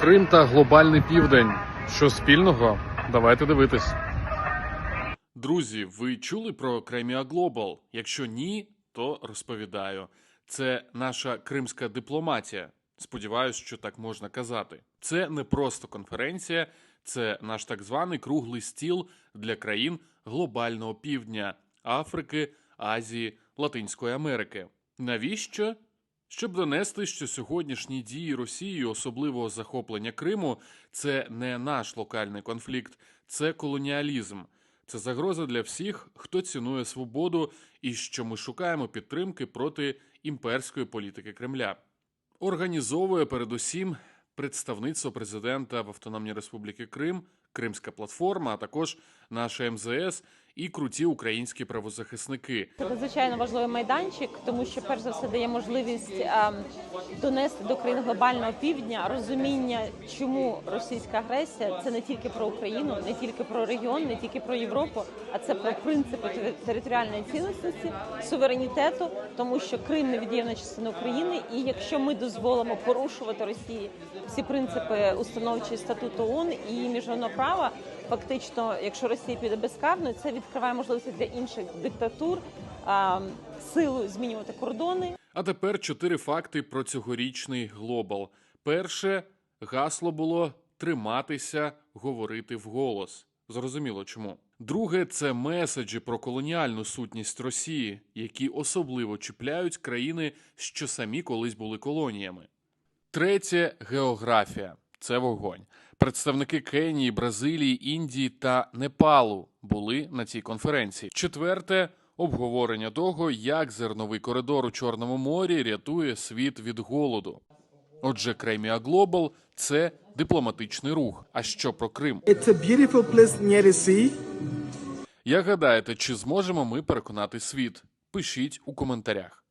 Крим та глобальний південь. Що спільного? Давайте дивитись. Друзі, ви чули про Креміа Глобал? Якщо ні, то розповідаю. Це наша кримська дипломатія. Сподіваюсь, що так можна казати. Це не просто конференція, це наш так званий круглий стіл для країн глобального півдня Африки, Азії, Латинської Америки. Навіщо? Щоб донести, що сьогоднішні дії Росії, особливого захоплення Криму, це не наш локальний конфлікт, це колоніалізм. Це загроза для всіх, хто цінує свободу, і що ми шукаємо підтримки проти імперської політики Кремля. Організовує передусім представництво президента в Автономній Республіки Крим, Кримська платформа, а також наша МЗС і круті українські правозахисники. Це надзвичайно важливий майданчик, тому що перш за все дає можливість ем, донести до країн глобального півдня розуміння, чому російська агресія це не тільки про Україну, не тільки про регіон, не тільки про Європу, а це про принципи територіальної цілісності, суверенітету, тому що Крим невід'ємна частина України, і якщо ми дозволимо порушувати Росії всі принципи установчої статуту ООН і міжнародного права, фактично, якщо Росія піде безкарно, це відкриває можливості для інших диктатур а, силою змінювати кордони. А тепер чотири факти про цьогорічний глобал. Перше гасло було триматися, говорити вголос. Зрозуміло чому. Друге це меседжі про колоніальну сутність Росії, які особливо чіпляють країни, що самі колись були колоніями. Третє географія це вогонь. Представники Кенії, Бразилії, Індії та Непалу були на цій конференції. Четверте обговорення того, як зерновий коридор у Чорному морі рятує світ від голоду. Отже, Креміа Глобал це дипломатичний рух. А що про Крим? It's a beautiful place near the sea. Як гадаєте, чи зможемо ми переконати світ? Пишіть у коментарях.